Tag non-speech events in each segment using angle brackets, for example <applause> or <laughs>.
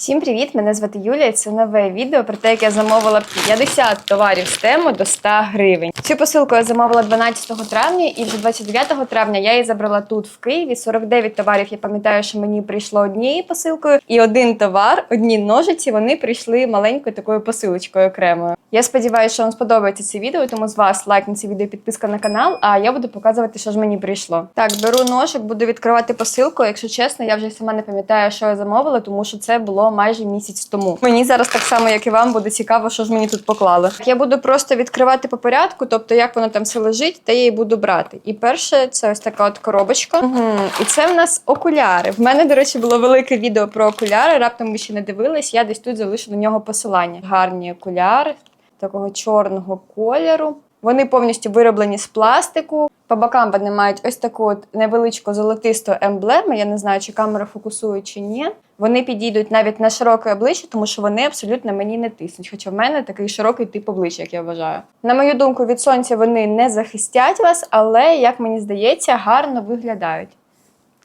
Всім привіт! Мене звати Юлія. Це нове відео про те, як я замовила 50 товарів з тему до 100 гривень. Цю посилку я замовила 12 травня, і вже 29 травня я її забрала тут в Києві. 49 товарів. Я пам'ятаю, що мені прийшло однією посилкою, і один товар, одні ножиці. Вони прийшли маленькою такою посилочкою окремою. Я сподіваюся, що вам сподобається це відео, тому з вас лайк на це відео, підписка на канал. А я буду показувати, що ж мені прийшло. Так, беру ножик, буду відкривати посилку. Якщо чесно, я вже сама не пам'ятаю, що я замовила, тому що це було майже місяць тому. Мені зараз так само, як і вам, буде цікаво, що ж мені тут поклали. Я буду просто відкривати по порядку, тобто як воно там все лежить, та я її буду брати. І перше, це ось така от коробочка. Угу. І це в нас окуляри. В мене, до речі, було велике відео про окуляри. Раптом ви ще не дивились. Я десь тут залишу на нього посилання. Гарні окуляри такого чорного кольору. Вони повністю вироблені з пластику. По бокам вони мають ось таку от невеличку золотисту емблему. Я не знаю, чи камера фокусує чи ні. Вони підійдуть навіть на широке обличчя, тому що вони абсолютно мені не тиснуть. Хоча в мене такий широкий тип обличчя, як я вважаю. На мою думку, від сонця вони не захистять вас, але як мені здається, гарно виглядають.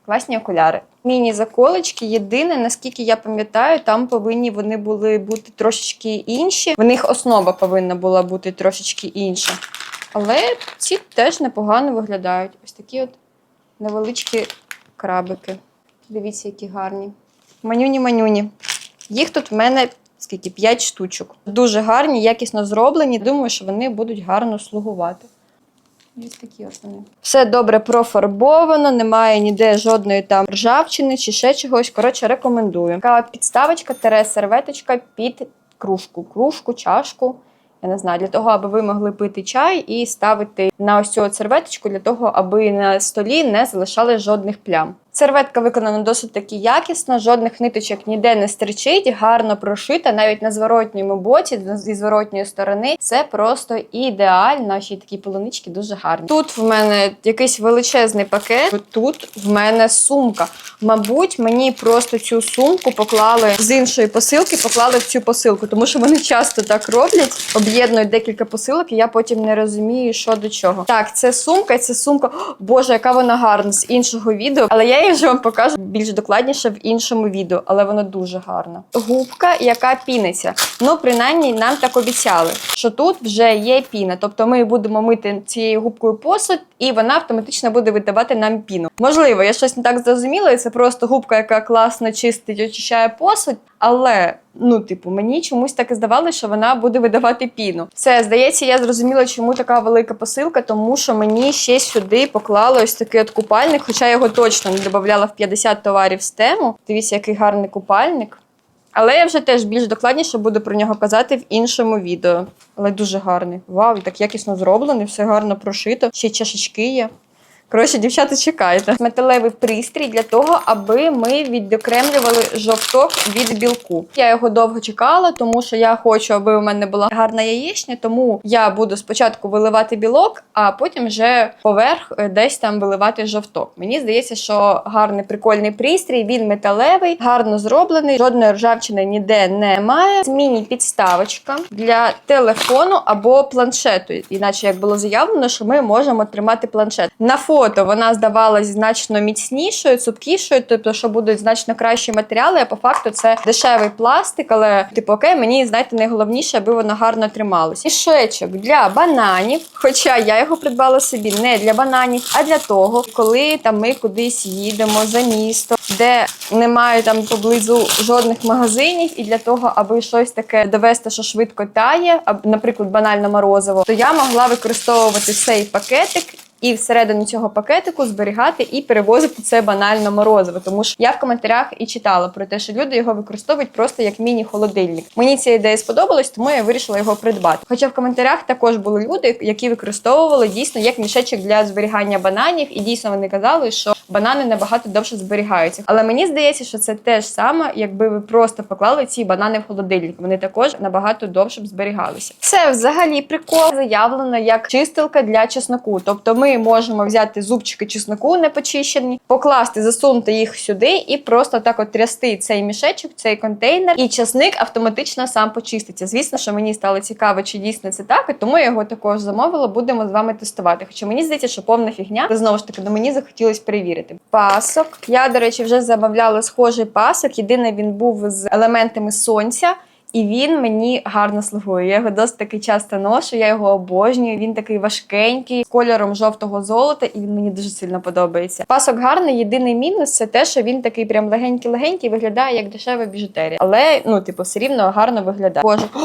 Класні окуляри. Міні-заколочки. Єдине, наскільки я пам'ятаю, там повинні вони були бути трошечки інші. В них основа повинна була бути трошечки інша. Але ці теж непогано виглядають. Ось такі от невеличкі крабики. Дивіться, які гарні. Манюні-манюні. Їх тут в мене скільки? 5 штучок. Дуже гарні, якісно зроблені. Думаю, що вони будуть гарно слугувати. Ось такі вони. Все добре профарбовано, немає ніде жодної там ржавчини чи ще чогось. Коротше, рекомендую. Така підставочка, тере серветочка під кружку. Кружку, чашку. Я не знаю, для того, аби ви могли пити чай і ставити на ось цю серветочку для того, аби на столі не залишали жодних плям. Серветка виконана досить таки якісно, жодних ниточок ніде не стерчить, гарно прошита, навіть на зворотньому боці, зі зворотньої сторони. Це просто ідеально. Й такі полунички дуже гарні. Тут в мене якийсь величезний пакет. Тут в мене сумка. Мабуть, мені просто цю сумку поклали з іншої посилки, поклали в цю посилку, тому що вони часто так роблять, об'єднують декілька посилок, і я потім не розумію, що до чого. Так, це сумка, це сумка. О, Боже, яка вона гарна з іншого відео. Але я її вже вам покажу більш докладніше в іншому відео, але воно дуже гарна. Губка, яка піниться. Ну, принаймні, нам так обіцяли, що тут вже є піна. Тобто ми будемо мити цією губкою посуд, і вона автоматично буде видавати нам піну. Можливо, я щось не так зрозуміла, і це просто губка, яка класно чистить, очищає посуд. Але ну, типу, мені чомусь так і здавалося, що вона буде видавати піну. Все, здається, я зрозуміла, чому така велика посилка, тому що мені ще сюди поклали ось такий от купальник, хоча я його точно не додавала в 50 товарів з тему. Дивіться, який гарний купальник. Але я вже теж більш докладніше буду про нього казати в іншому відео. Але дуже гарний. Вау, так якісно зроблений, все гарно прошито. Ще чашечки є. Коротше, дівчата, чекайте. Металевий пристрій для того, аби ми відокремлювали жовток від білку. Я його довго чекала, тому що я хочу, аби у мене була гарна яєчня. Тому я буду спочатку виливати білок, а потім вже поверх е, десь там виливати жовток. Мені здається, що гарний прикольний пристрій. Він металевий, гарно зроблений, жодної ржавчини ніде немає. Міні-підставочка для телефону або планшету. Іначе як було заявлено, що ми можемо тримати планшет. На фото вона здавалась значно міцнішою, цупкішою, тобто, що будуть значно кращі матеріали. А по факту це дешевий пластик, але типу окей, мені знаєте, найголовніше, аби воно гарно трималось. Мішечок для бананів. Хоча я його придбала собі не для бананів, а для того, коли там ми кудись їдемо за місто, де немає там поблизу жодних магазинів, і для того, аби щось таке довести, що швидко тає, наприклад, банально морозиво, то я могла використовувати цей пакетик. І всередині цього пакетику зберігати і перевозити це банально морозиво. Тому що я в коментарях і читала про те, що люди його використовують просто як міні-холодильник. Мені ця ідея сподобалась, тому я вирішила його придбати. Хоча в коментарях також були люди, які використовували дійсно як мішечок для зберігання бананів, і дійсно вони казали, що банани набагато довше зберігаються. Але мені здається, що це те ж саме, якби ви просто поклали ці банани в холодильник. Вони також набагато довше б зберігалися. Це взагалі прикол заявлено як чистилка для чесноку. Тобто ми ми можемо взяти зубчики чесноку непочищені, покласти, засунути їх сюди і просто так от трясти цей мішечок, цей контейнер, і чесник автоматично сам почиститься. Звісно, що мені стало цікаво, чи дійсно це так, і тому я його також замовила. Будемо з вами тестувати. Хоча мені здається, що повна фігня, але знову ж таки, ну мені захотілося перевірити. Пасок. Я, до речі, вже замовляла схожий пасок. Єдине, він був з елементами сонця. І він мені гарно слугує. Я його досить таки часто ношу, я його обожнюю. Він такий важкенький, з кольором жовтого золота, і він мені дуже сильно подобається. Пасок гарний. Єдиний мінус це те, що він такий прям легенький-легенький, виглядає як дешева біжутерія. Але ну, типу, все рівно гарно виглядає. Боже, О,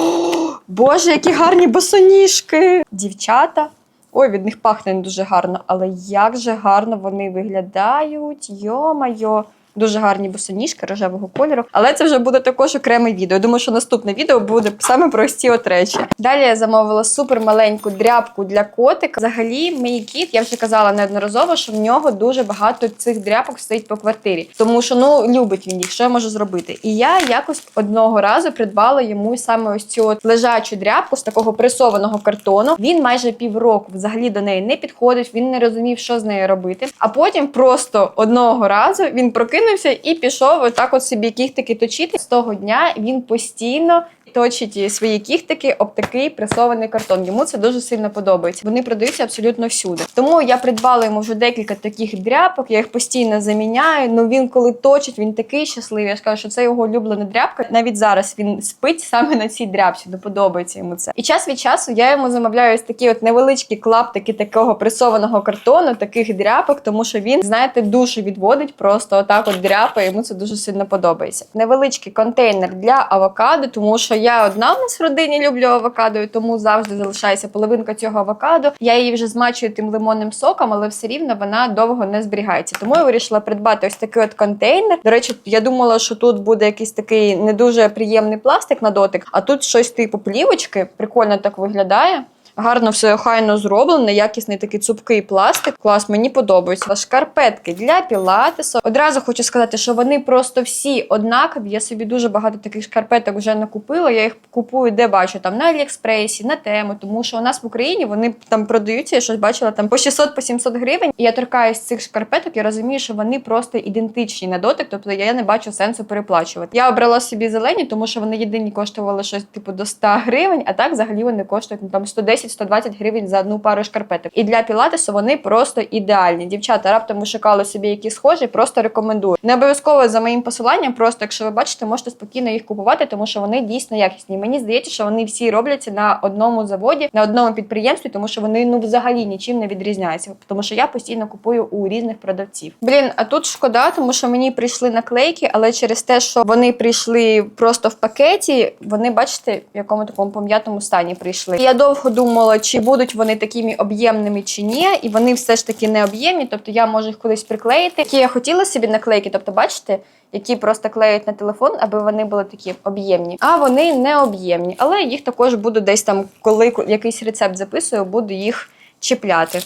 <gasps> Боже, які гарні босоніжки! Дівчата. Ой, від них пахне не дуже гарно, але як же гарно вони виглядають. Йо-майо. Дуже гарні босоніжки рожевого кольору, але це вже буде також окреме відео. Я думаю, що наступне відео буде саме про ці от речі. Далі я замовила супер маленьку дряпку для котика. Взагалі, мій кіт, я вже казала неодноразово, що в нього дуже багато цих дряпок стоїть по квартирі, тому що ну любить він їх. Що я можу зробити? І я якось одного разу придбала йому саме ось цю от лежачу дряпку з такого пресованого картону. Він майже півроку взагалі до неї не підходить. Він не розумів, що з нею робити. А потім просто одного разу він прокинувся і пішов отак от собі кіхтики точити. З того дня він постійно. Точить свої кіхтики об такий пресований картон. Йому це дуже сильно подобається. Вони продаються абсолютно всюди. Тому я придбала йому вже декілька таких дряпок. Я їх постійно заміняю. Ну він коли точить, він такий щасливий. Я ж кажу, що це його улюблена дряпка. Навіть зараз він спить саме на цій дряпці, ну подобається йому це. І час від часу я йому замовляю ось такі от невеличкі клаптики такого пресованого картону, таких дряпок, тому що він, знаєте, душу відводить просто отак от дряпає. Йому це дуже сильно подобається. Невеличкий контейнер для авокадо, тому що я одна в нас в родині люблю авокадо, і тому завжди залишається половинка цього авокадо. Я її вже змачую тим лимонним соком, але все рівно вона довго не зберігається. Тому я вирішила придбати ось такий от контейнер. До речі, я думала, що тут буде якийсь такий не дуже приємний пластик на дотик, а тут щось типу плівочки. Прикольно так виглядає. Гарно все охайно зроблене, якісний такий цупкий пластик. Клас, мені подобається. Шкарпетки для пілатесу. Одразу хочу сказати, що вони просто всі однакові. Я собі дуже багато таких шкарпеток вже накупила. Я їх купую, де бачу там на Аліекспресі, на тему, тому що у нас в Україні вони там продаються. Я щось бачила там по 600 по 700 гривень. І я торкаюсь цих шкарпеток і розумію, що вони просто ідентичні на дотик. Тобто я не бачу сенсу переплачувати. Я обрала собі зелені, тому що вони єдині коштували щось типу до 100 гривень, а так взагалі вони коштують ну, там 110 120 гривень за одну пару шкарпеток. І для пілатесу вони просто ідеальні. Дівчата, раптом ви шукали собі які схожі, просто рекомендую. Не обов'язково за моїм посиланням, просто якщо ви бачите, можете спокійно їх купувати, тому що вони дійсно якісні. Мені здається, що вони всі робляться на одному заводі, на одному підприємстві, тому що вони ну взагалі нічим не відрізняються. Тому що я постійно купую у різних продавців. Блін, а тут шкода, тому що мені прийшли наклейки, але через те, що вони прийшли просто в пакеті, вони бачите, в якому такому пом'ятому стані прийшли. І я довго думаю думала, чи будуть вони такими об'ємними чи ні, і вони все ж таки не об'ємні, тобто я можу їх кудись приклеїти. Які я хотіла собі наклейки, тобто, бачите. Які просто клеють на телефон, аби вони були такі об'ємні, а вони не об'ємні. Але їх також буду десь там, коли якийсь рецепт записую, буду їх чіпляти.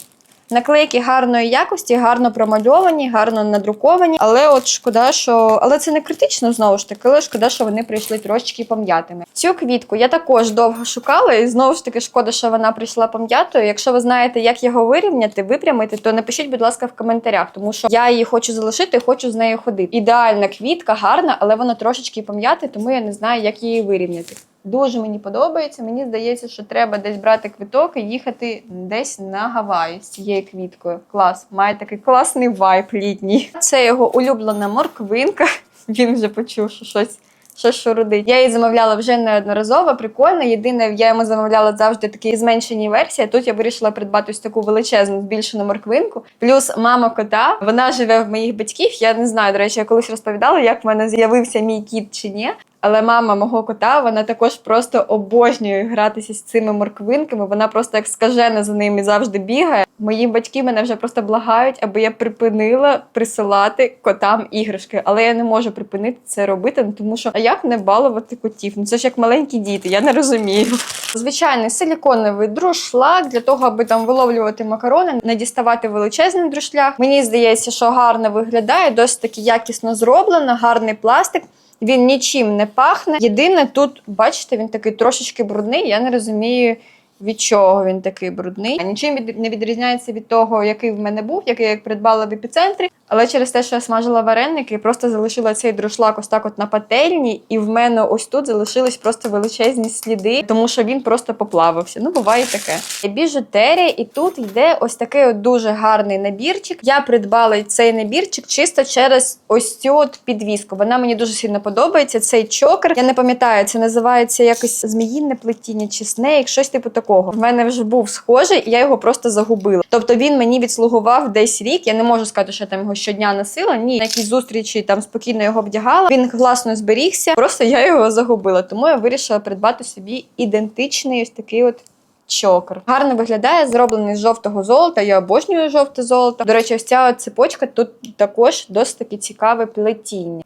Наклейки гарної якості, гарно промальовані, гарно надруковані. Але от шкода, що але це не критично знову ж таки, але шкода, що вони прийшли трошечки пом'ятими. Цю квітку я також довго шукала, і знову ж таки шкода, що вона прийшла пом'ятою. Якщо ви знаєте, як його вирівняти, випрямити, то напишіть, будь ласка, в коментарях, тому що я її хочу залишити, хочу з нею ходити. Ідеальна квітка, гарна, але вона трошечки пом'ята, тому я не знаю, як її вирівняти. Дуже мені подобається. Мені здається, що треба десь брати квиток і їхати десь на Гаваї з цією квіткою. Клас, має такий класний вайб літній. Це його улюблена морквинка. <laughs> Він вже почув, що щось. Щось шурудить. Я її замовляла вже неодноразово, прикольно. Єдине, я йому замовляла завжди такі зменшені версії. Тут я вирішила придбати ось таку величезну збільшену морквинку. Плюс мама кота, вона живе в моїх батьків. Я не знаю, до речі, я колись розповідала, як в мене з'явився мій кіт чи ні. Але мама мого кота вона також просто обожнює гратися з цими морквинками. Вона просто як скажена за ними завжди бігає. Мої батьки мене вже просто благають, аби я припинила присилати котам іграшки. Але я не можу припинити це робити, ну, тому що а як не балувати котів? Ну це ж як маленькі діти, я не розумію. Звичайний силіконовий друшлаг для того, аби там виловлювати макарони, не діставати величезний друшлях. Мені здається, що гарно виглядає, досить таки якісно зроблено, гарний пластик. Він нічим не пахне. Єдине, тут, бачите, він такий трошечки брудний. Я не розумію, від чого він такий брудний. Нічим не відрізняється від того, який в мене був, який я придбала в епіцентрі. Але через те, що я смажила вареники, просто залишила цей друшлак ось так от на пательні, і в мене ось тут залишились просто величезні сліди, тому що він просто поплавився. Ну, буває таке. Біжутерія, і тут йде ось такий от дуже гарний набірчик. Я придбала цей набірчик чисто через ось цю от підвіску. Вона мені дуже сильно подобається. Цей чокер. Я не пам'ятаю, це називається якось зміїне плетіння чи снейк, щось типу такого. В мене вже був схожий, і я його просто загубила. Тобто він мені відслугував десь рік. Я не можу сказати, що я там його щодня носила. Ні, на якісь зустрічі там спокійно його вдягала. Він класно зберігся. Просто я його загубила. Тому я вирішила придбати собі ідентичний ось такий от. Чокер. Гарно виглядає, зроблений з жовтого золота. Я обожнюю жовте золото. До речі, ось ця цепочка тут також досить таки цікаве плетіння.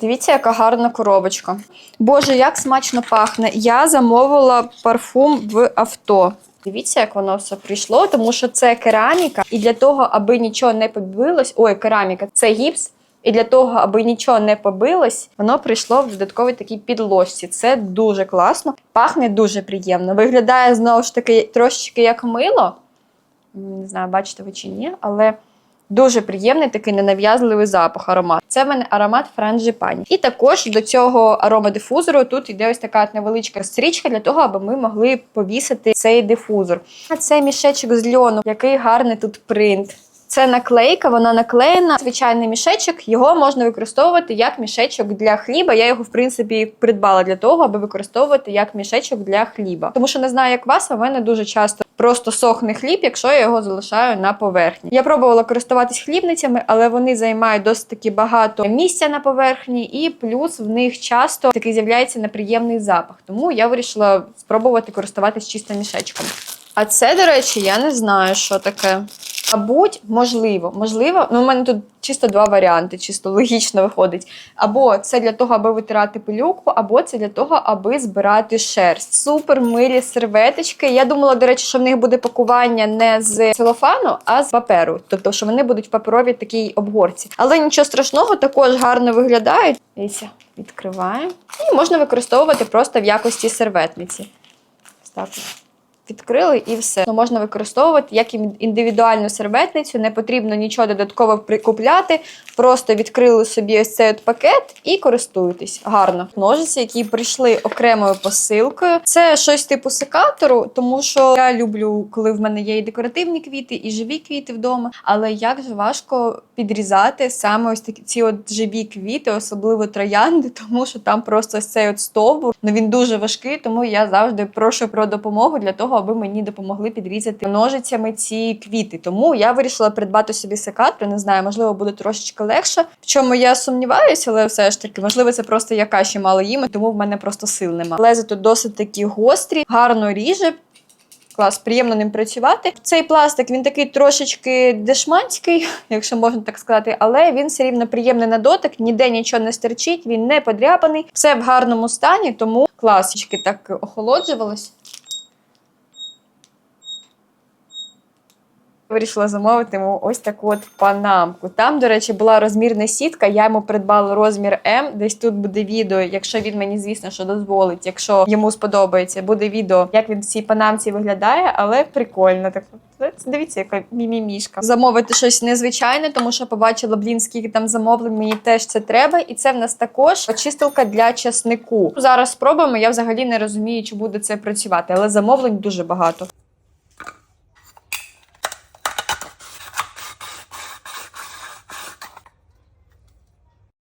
Дивіться, яка гарна коробочка. Боже, як смачно пахне. Я замовила парфум в авто. Дивіться, як воно все прийшло, тому що це кераміка, і для того, аби нічого не побилось, ой, кераміка, це гіпс. І для того, аби нічого не побилось, воно прийшло в додатковій такій підложці. Це дуже класно, пахне дуже приємно. Виглядає знову ж таки трошечки як мило. Не знаю, бачите ви чи ні, але дуже приємний такий ненав'язливий запах аромат. Це в мене аромат франжипані. І також до цього аромадифузору тут йде ось така невеличка стрічка для того, аби ми могли повісити цей дифузор. А це мішечок з льону, який гарний тут принт. Це наклейка, вона наклеєна. Звичайний мішечок. Його можна використовувати як мішечок для хліба. Я його, в принципі, придбала для того, аби використовувати як мішечок для хліба. Тому що не знаю, як вас, а в мене дуже часто просто сохне хліб, якщо я його залишаю на поверхні. Я пробувала користуватись хлібницями, але вони займають досить таки багато місця на поверхні, і плюс в них часто такий з'являється неприємний запах. Тому я вирішила спробувати користуватись чисто мішечком. А це, до речі, я не знаю, що таке. Мабуть, можливо, можливо, ну у мене тут чисто два варіанти, чисто логічно виходить. Або це для того, аби витирати пилюку, або це для того, аби збирати шерсть. Супер милі серветочки. Я думала, до речі, що в них буде пакування не з целофану, а з паперу. Тобто, що вони будуть в паперовій такій обгорці. Але нічого страшного, також гарно виглядають. Дивіться, відкриваємо. І можна використовувати просто в якості серветниці. Ось. Відкрили і все. Ну, можна використовувати як індивідуальну серветницю, не потрібно нічого додатково прикупляти. Просто відкрили собі ось цей от пакет і користуєтесь. Гарно. Ножиці, які прийшли окремою посилкою. Це щось типу секатору, тому що я люблю, коли в мене є і декоративні квіти, і живі квіти вдома. Але як же важко підрізати саме ось такі ці от живі квіти, особливо троянди, <laughs> тому що там просто ось цей от стовбур. Ну він дуже важкий, тому я завжди прошу про допомогу для того, аби мені допомогли підрізати ножицями ці квіти. Тому я вирішила придбати собі секатор. Не знаю, можливо, буде трошечки легше. В чому я сумніваюся, але все ж таки, можливо, це просто я каші мало їм, тому в мене просто сил нема. Лези тут досить такі гострі, гарно ріже. Клас, приємно ним працювати. Цей пластик він такий трошечки дешманський, <laughs> якщо можна так сказати, але він все рівно приємний на дотик, ніде нічого не стерчить, він не подряпаний, все в гарному стані, тому класички так охолоджувалось. Вирішила замовити йому ось таку от панамку. Там, до речі, була розмірна сітка. Я йому придбала розмір М. Десь тут буде відео, якщо він мені, звісно, що дозволить, якщо йому сподобається, буде відео, як він в цій панамці виглядає, але прикольно. Так дивіться, яка мімімішка. Замовити щось незвичайне, тому що побачила блін, скільки там замовлень. Мені теж це треба. І це в нас також очистилка для часнику. Зараз спробуємо. Я взагалі не розумію, чи буде це працювати, але замовлень дуже багато.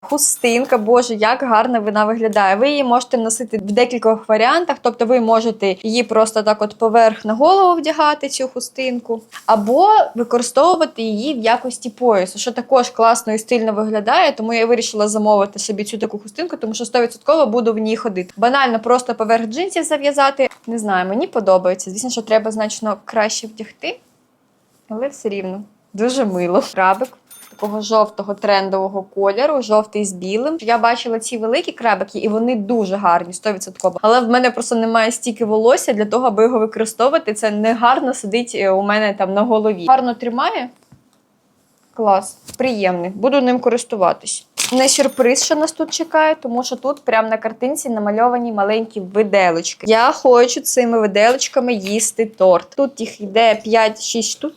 Хустинка, боже, як гарно вона виглядає. Ви її можете носити в декількох варіантах, тобто ви можете її просто так от поверх на голову вдягати, цю хустинку, або використовувати її в якості поясу, що також класно і стильно виглядає. Тому я вирішила замовити собі цю таку хустинку, тому що 100% буду в ній ходити. Банально просто поверх джинсів зав'язати. Не знаю, мені подобається. Звісно, що треба значно краще вдягти, але все рівно дуже мило. Крабик такого жовтого трендового кольору, жовтий з білим. Я бачила ці великі крабики, і вони дуже гарні, 100%. Але в мене просто немає стільки волосся для того, аби його використовувати. Це не гарно сидить е, у мене там на голові. Гарно тримає. Клас, приємний. Буду ним користуватись. не сюрприз, що нас тут чекає, тому що тут прямо на картинці намальовані маленькі виделочки. Я хочу цими виделочками їсти торт. Тут їх йде 5-6 штук.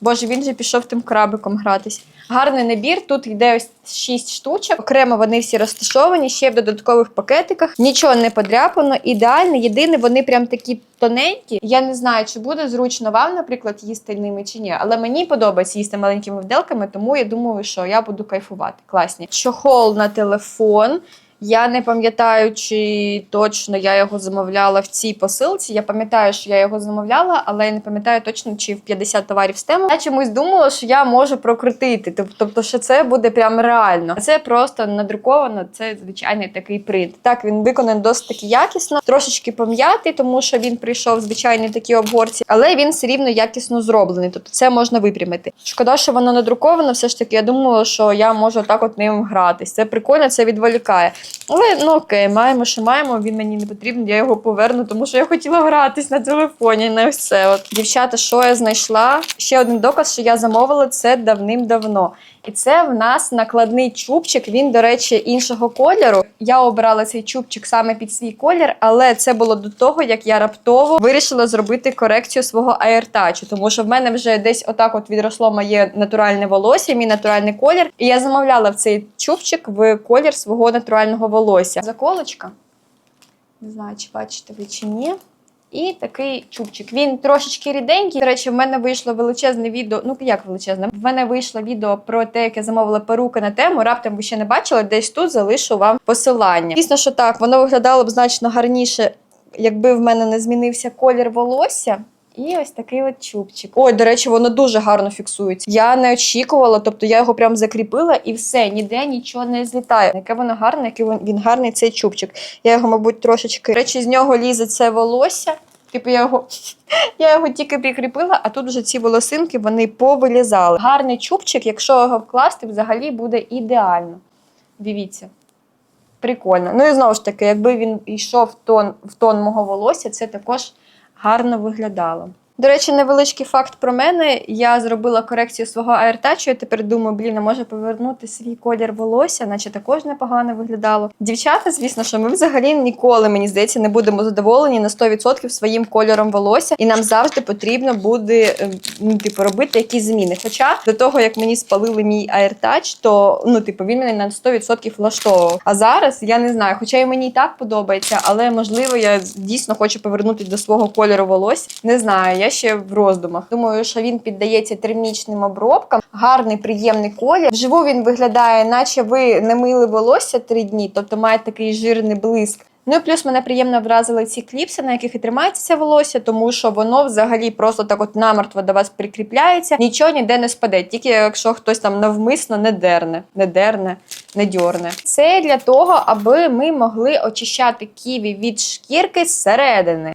Боже, він же пішов тим крабиком гратись. Гарний набір. Тут йде ось 6 штучок. Окремо вони всі розташовані, ще в додаткових пакетиках. Нічого не подряпано, ідеально. Єдине, вони прям такі тоненькі. Я не знаю, чи буде зручно вам, наприклад, їсти ними чи ні. Але мені подобається їсти маленькими вделками, тому я думаю, що я буду кайфувати. Класні. Чохол на телефон. Я не пам'ятаю, чи точно я його замовляла в цій посилці. Я пам'ятаю, що я його замовляла, але я не пам'ятаю точно, чи в 50 товарів з тему. Я чомусь думала, що я можу прокрутити. Тобто, що це буде прям реально. Це просто надруковано. Це звичайний такий принт. Так він виконаний досить таки якісно, трошечки пом'ятий, тому що він прийшов в звичайній такій обгорці, але він все рівно якісно зроблений. Тобто це можна випрямити. Шкода, що воно надруковано. Все ж таки, я думала, що я можу так от ним гратись. Це прикольно, це відволікає. Але ну окей, маємо, що маємо. Він мені не потрібен, я його поверну, тому що я хотіла гратись на телефоні. Не ось це. От дівчата, що я знайшла? Ще один доказ, що я замовила це давним-давно. І це в нас накладний чубчик. Він, до речі, іншого кольору. Я обрала цей чубчик саме під свій колір, але це було до того, як я раптово вирішила зробити корекцію свого аєртачу, тому що в мене вже десь отак от відросло моє натуральне волосся, мій натуральний колір. І я замовляла в цей чубчик в колір свого натурального волосся. Заколочка. Не знаю, чи бачите ви чи ні. І такий чубчик. Він трошечки ріденький. До речі, в мене вийшло величезне відео. Ну як величезне? В мене вийшло відео про те, як я замовила перуки на тему. Раптом ви ще не бачили. Десь тут залишу вам посилання. Дійсно, що так, воно виглядало б значно гарніше, якби в мене не змінився колір волосся. І ось такий от чубчик. Ой, до речі, воно дуже гарно фіксується. Я не очікувала, тобто я його прям закріпила і все, ніде нічого не злітає. Яке воно гарне, який він- гарний цей чубчик. Я його, мабуть, трошечки. Речі, з нього лізе це волосся. Типу я його, <laughs> я його тільки прикріпила, а тут вже ці волосинки вони повилізали. Гарний чубчик, якщо його вкласти, взагалі буде ідеально. Дивіться. Прикольно. Ну і знову ж таки, якби він йшов в тон, в тон мого волосся, це також гарно виглядало. До речі, невеличкий факт про мене. Я зробила корекцію свого аєртачу. Я тепер думаю, блін, а може повернути свій колір волосся, наче також непогано виглядало. Дівчата, звісно, що ми взагалі ніколи, мені здається, не будемо задоволені на 100% своїм кольором волосся, і нам завжди потрібно буде е, ну, типу, робити якісь зміни. Хоча до того, як мені спалили мій аєртач, то ну, типу, він мене на 100% влаштовував. А зараз я не знаю, хоча і мені і так подобається, але можливо я дійсно хочу повернутися до свого кольору волосся. Не знаю, я ще в роздумах. Думаю, що він піддається термічним обробкам. Гарний, приємний колір. Вживу він виглядає, наче ви не мили волосся три дні, тобто має такий жирний блиск. Ну і плюс мене приємно вразили ці кліпси, на яких і тримається це волосся, тому що воно взагалі просто так от намертво до вас прикріпляється, нічого ніде не спаде, тільки якщо хтось там навмисно не дерне, не дерне, не дьорне. Це для того, аби ми могли очищати ківі від шкірки зсередини.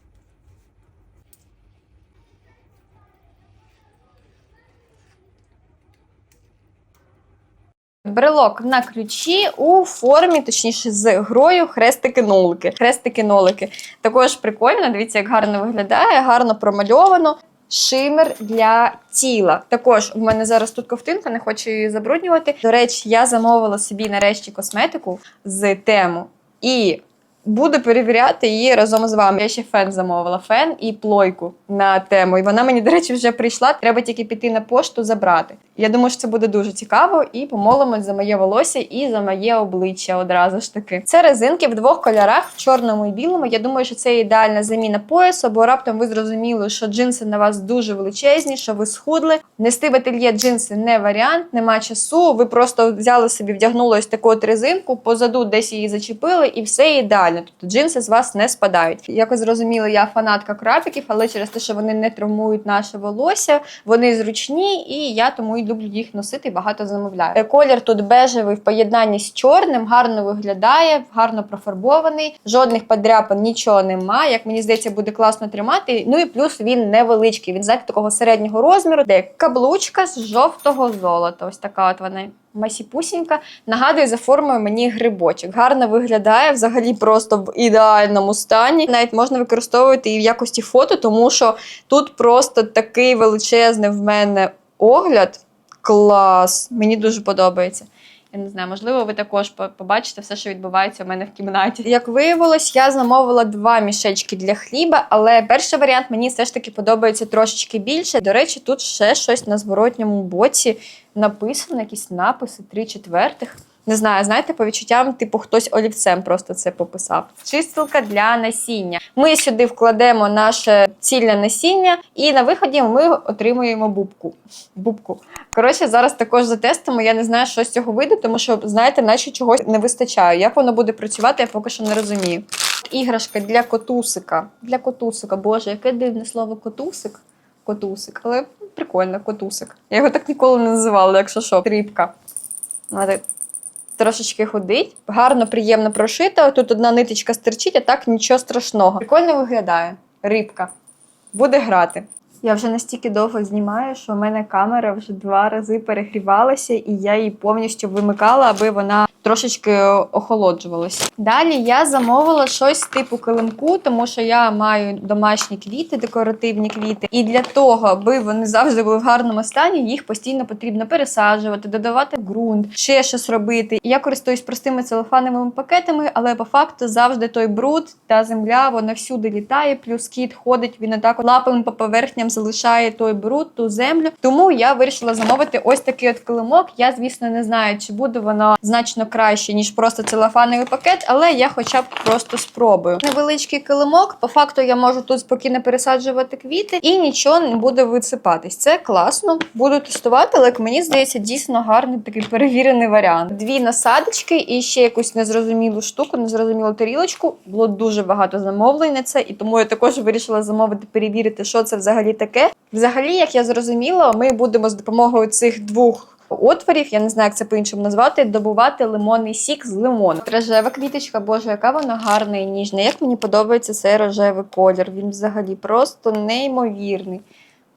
Брелок на ключі у формі, точніше, з грою хрестики-нолики. Хрестики-нолики. Також прикольно, дивіться, як гарно виглядає, гарно промальовано. Шимер для тіла. Також в мене зараз тут ковтинка, не хочу її забруднювати. До речі, я замовила собі нарешті косметику з тему і буду перевіряти її разом з вами. Я ще фен замовила, фен і плойку на тему. І вона мені, до речі, вже прийшла. Треба тільки піти на пошту забрати. Я думаю, що це буде дуже цікаво, і помолимось за моє волосся і за моє обличчя одразу ж таки. Це резинки в двох кольорах, в чорному і білому. Я думаю, що це ідеальна заміна поясу, бо раптом ви зрозуміли, що джинси на вас дуже величезні, що ви схудли. Нести в ательє джинси не варіант, нема часу. Ви просто взяли собі, вдягнули ось таку от резинку, позаду десь її зачепили, і все ідеально. Тобто джинси з вас не спадають. Якось зрозуміло, я фанатка крапіків, але через те, що вони не травмують наше волосся, вони зручні, і я тому й люблю їх носити і багато замовляю. Е, Колір тут бежевий в поєднанні з чорним, гарно виглядає, гарно профарбований, жодних подряпин, нічого немає. Як мені здається, буде класно тримати. Ну і плюс він невеличкий. Він знаєте, такого середнього розміру, де каблучка з жовтого золота. Ось така от вона. Масіпусінька нагадує за формою мені грибочок. Гарно виглядає взагалі просто в ідеальному стані. Навіть можна використовувати і в якості фото, тому що тут просто такий величезний в мене огляд. Клас! Мені дуже подобається. Я не знаю, можливо, ви також побачите все, що відбувається у мене в кімнаті. Як виявилось, я замовила два мішечки для хліба, але перший варіант мені все ж таки подобається трошечки більше. До речі, тут ще щось на зворотньому боці написано, якісь написи, три четвертих. Не знаю, знаєте, по відчуттям, типу, хтось олівцем просто це пописав. Чистилка для насіння. Ми сюди вкладемо наше цільне насіння, і на виході ми отримуємо бубку. Бубку. Коротше, зараз також затестимо. Я не знаю, що з цього вийде, тому що, знаєте, наче чогось не вистачає. Як воно буде працювати, я поки що не розумію. Іграшка для котусика. Для котусика, боже, яке дивне слово котусик. Котусик, але прикольно, котусик. Я його так ніколи не називала, якщо що, рибка. Трошечки ходить, гарно, приємно прошита. Тут одна ниточка стирчить, а так нічого страшного. Прикольно виглядає. Рибка. Буде грати. Я вже настільки довго знімаю, що в мене камера вже два рази перегрівалася, і я її повністю вимикала, аби вона трошечки охолоджувалася. Далі я замовила щось типу килимку, тому що я маю домашні квіти, декоративні квіти. І для того, аби вони завжди були в гарному стані, їх постійно потрібно пересаджувати, додавати ґрунт, ще щось робити. Я користуюсь простими целофановими пакетами, але по факту завжди той бруд та земля вона всюди літає. Плюс кіт ходить, він отак от лапами по поверхням залишає той бруд, ту землю. Тому я вирішила замовити ось такий от килимок. Я, звісно, не знаю, чи буде воно значно краще, ніж просто целофановий пакет, але я хоча б просто спробую. Невеличкий килимок. По факту я можу тут спокійно пересаджувати квіти і нічого не буде висипатись. Це класно. Буду тестувати, але як мені здається, дійсно гарний такий перевірений варіант. Дві насадочки і ще якусь незрозумілу штуку, незрозумілу тарілочку. Було дуже багато замовлень на це, і тому я також вирішила замовити, перевірити, що це взагалі таке. Взагалі, як я зрозуміла, ми будемо з допомогою цих двох. Отворів, я не знаю, як це по-іншому назвати, добувати лимонний сік з лимону. Рожева квіточка, боже, яка вона гарна і ніжна. Як мені подобається цей рожевий колір. Він взагалі просто неймовірний.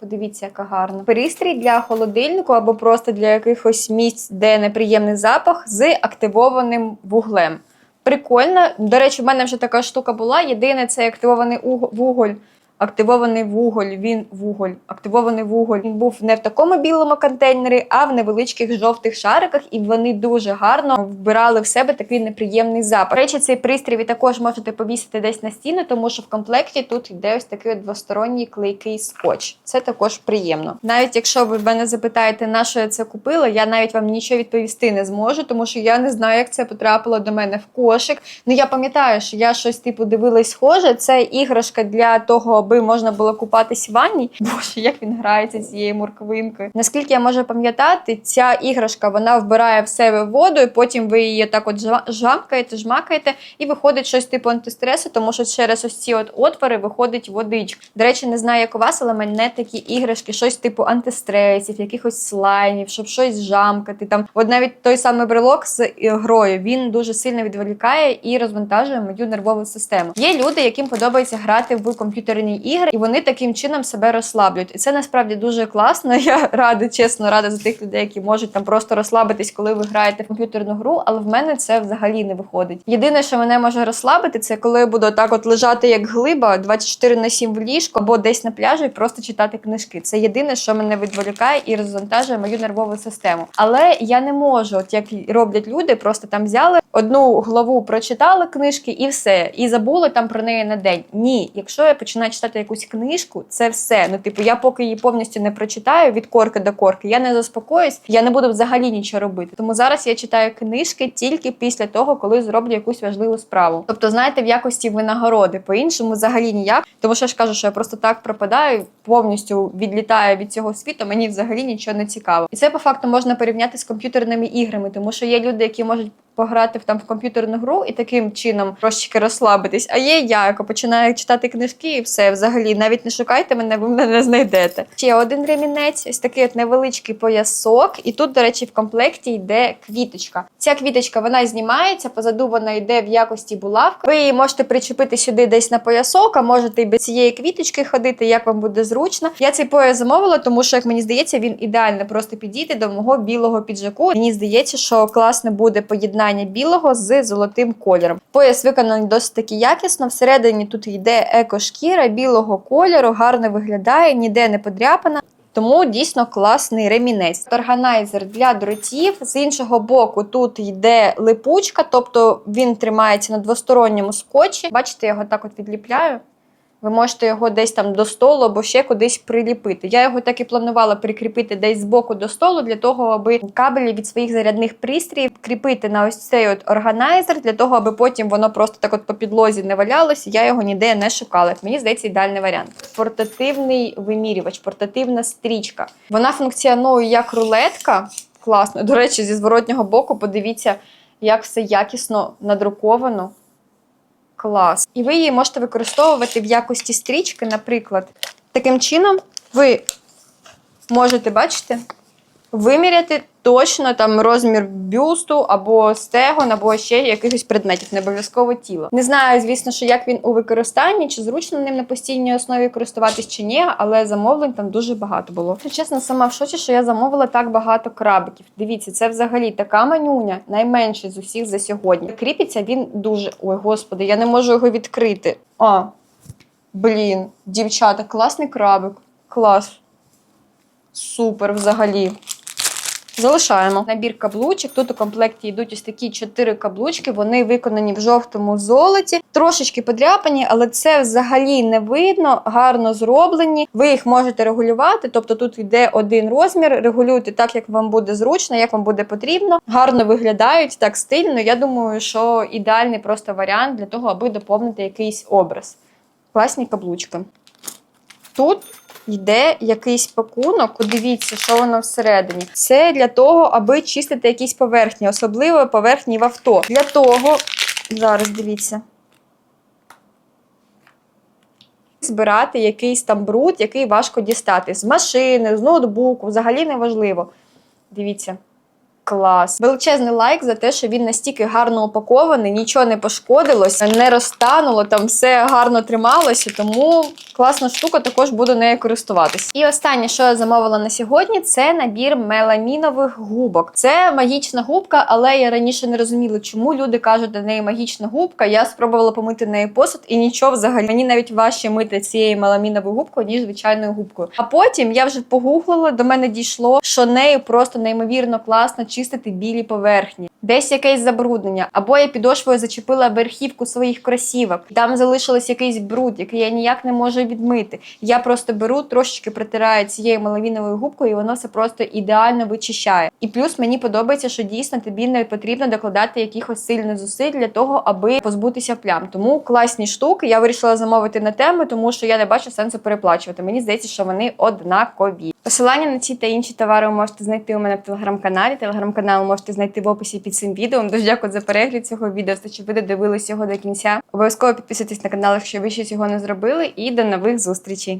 Подивіться, яка гарна. Пристрій для холодильнику або просто для якихось місць, де неприємний запах з активованим вуглем. Прикольно. До речі, в мене вже така штука була. Єдине, це активований вуголь. Активований вуголь, він вуголь, активований вуголь. Він був не в такому білому контейнері, а в невеличких жовтих шариках, і вони дуже гарно вбирали в себе такий неприємний запах. Речі, цей пристрій ви також можете повісити десь на стіну, тому що в комплекті тут йде ось такий двосторонній клейкий скотч. Це також приємно. Навіть якщо ви мене запитаєте, на що я це купила, я навіть вам нічого відповісти не зможу, тому що я не знаю, як це потрапило до мене в кошик. Ну я пам'ятаю, що я щось типу дивилась схоже. Це іграшка для того, аби можна було купатись в ванні. <laughs> Боже, як він грається цією морквинкою. Наскільки я можу пам'ятати, ця іграшка вона вбирає в себе воду, і потім ви її так от жамкаєте, жмакаєте, і виходить щось типу антистресу, тому що через ось ці от отвори виходить водичка. До речі, не знаю, як у вас, але мене такі іграшки, щось типу антистресів, якихось слаймів, щоб щось жамкати. Там, от навіть той самий брелок з грою, він дуже сильно відволікає і розвантажує мою нервову систему. Є люди, яким подобається грати в комп'ютерні ігри, і вони таким чином себе розслаблюють. І це насправді дуже класно. <laughs> Я рада, чесно, рада за тих людей, які можуть там просто розслабитись, коли ви граєте в комп'ютерну гру, але в мене це взагалі не виходить. Єдине, що мене може розслабити, це коли я буду так от лежати як глиба 24 на 7 в ліжку або десь на пляжі і просто читати книжки. Це єдине, що мене відволікає і розвантажує мою нервову систему. Але я не можу, от як роблять люди, просто там взяли одну главу, прочитали книжки і все, і забули там про неї на день. Ні, якщо я починаю читати якусь книжку, це все. Ну, типу, я поки її повністю не прочитаю від корки до корки, я не заспокоюсь, я не буду взагалі нічого робити. Тому зараз я читаю книжки тільки після того, коли зроблю якусь важливу справу. Тобто, знаєте, в якості винагороди, по-іншому взагалі ніяк. Тому що я ж кажу, що я просто так пропадаю, повністю відлітаю від цього світу, мені взагалі нічого не цікаво. І це по факту можна порівняти з комп'ютерними іграми, тому що є люди, які можуть пограти в там в комп'ютерну гру і таким чином трошечки розслабитись. А є я, яка починає читати книжки, і все взагалі навіть не шукайте мене, ви мене не знайдете. Ще один ремінець, ось такий от невеличкий поясок. І тут, до речі, в комплекті йде квіточка. Ця квіточка вона знімається, позаду вона йде в якості булавки. Ви її можете причепити сюди десь на поясок, а можете і без цієї квіточки ходити, як вам буде зручно. Я цей пояс замовила, тому що, як мені здається, він ідеально просто підійде до мого білого піджаку. Мені здається, що класне буде поєднання білого з золотим кольором. Пояс виконаний досить таки якісно. Всередині тут йде екошкіра білого кольору, гарно виглядає, ніде не подряпана. Тому дійсно класний ремінець. Органайзер для дротів. З іншого боку, тут йде липучка, тобто він тримається на двосторонньому скотчі. Бачите, я його так от відліпляю. Ви можете його десь там до столу або ще кудись приліпити. Я його так і планувала прикріпити десь з боку до столу для того, аби кабелі від своїх зарядних пристроїв кріпити на ось цей от органайзер, для того, аби потім воно просто так от по підлозі не валялося. Я його ніде не шукала. Мені здається, ідеальний варіант. Портативний вимірювач, портативна стрічка. Вона функціонує як рулетка. Класно. До речі, зі зворотнього боку, подивіться, як все якісно надруковано. Клас. І ви її можете використовувати в якості стрічки, наприклад. Таким чином, ви можете, бачите, виміряти точно там розмір бюсту або стегон, або ще якихось предметів, не обов'язково тіло. Не знаю, звісно, що як він у використанні, чи зручно ним на постійній основі користуватись чи ні, але замовлень там дуже багато було. Якщо чесно, сама в шоці, що я замовила так багато крабиків. Дивіться, це взагалі така манюня, найменший з усіх за сьогодні. Кріпиться він дуже. Ой, господи, я не можу його відкрити. А, блін, дівчата, класний крабик. Клас. Супер взагалі. Залишаємо набір каблучок. Тут у комплекті йдуть ось такі чотири каблучки. Вони виконані в жовтому золоті, трошечки подряпані, але це взагалі не видно, гарно зроблені. Ви їх можете регулювати. Тобто тут йде один розмір. Регулюйте так, як вам буде зручно, як вам буде потрібно. Гарно виглядають так стильно. Я думаю, що ідеальний просто варіант для того, аби доповнити якийсь образ. Класні каблучки. Тут йде якийсь пакунок. Подивіться, що воно всередині. Це для того, аби чистити якісь поверхні, особливо поверхні в авто. Для того, зараз дивіться. Збирати якийсь там бруд, який важко дістати. З машини, з ноутбуку, взагалі не важливо. Дивіться. Клас. Величезний лайк за те, що він настільки гарно упакований, нічого не пошкодилось, не розтануло, там все гарно трималося, тому класна штука, також буду нею користуватись. І останнє, що я замовила на сьогодні, це набір меламінових губок. Це магічна губка, але я раніше не розуміла, чому люди кажуть до неї магічна губка. Я спробувала помити нею посуд і нічого взагалі. Мені навіть важче мити цією меламіновою губкою, ніж звичайною губкою. А потім я вже погуглила, до мене дійшло, що нею просто неймовірно класно чистити білі поверхні. Десь якесь забруднення, або я підошвою зачепила верхівку своїх кросівок. Там залишилось якийсь бруд, який я ніяк не можу відмити. Я просто беру, трошечки притираю цією малавіновою губкою, і воно все просто ідеально вичищає. І плюс мені подобається, що дійсно тобі не потрібно докладати якихось сильних зусиль для того, аби позбутися плям. Тому класні штуки. Я вирішила замовити на тему, тому що я не бачу сенсу переплачувати. Мені здається, що вони однакові. Посилання на ці та інші товари ви можете знайти у мене в телеграм-каналі. Телеграм-канал можете знайти в описі під цим відео. Дуже дякую за перегляд цього відео. що ви додивились його до кінця. Обов'язково підписуйтесь на канал, якщо ви ще цього не зробили. І до нових зустрічей.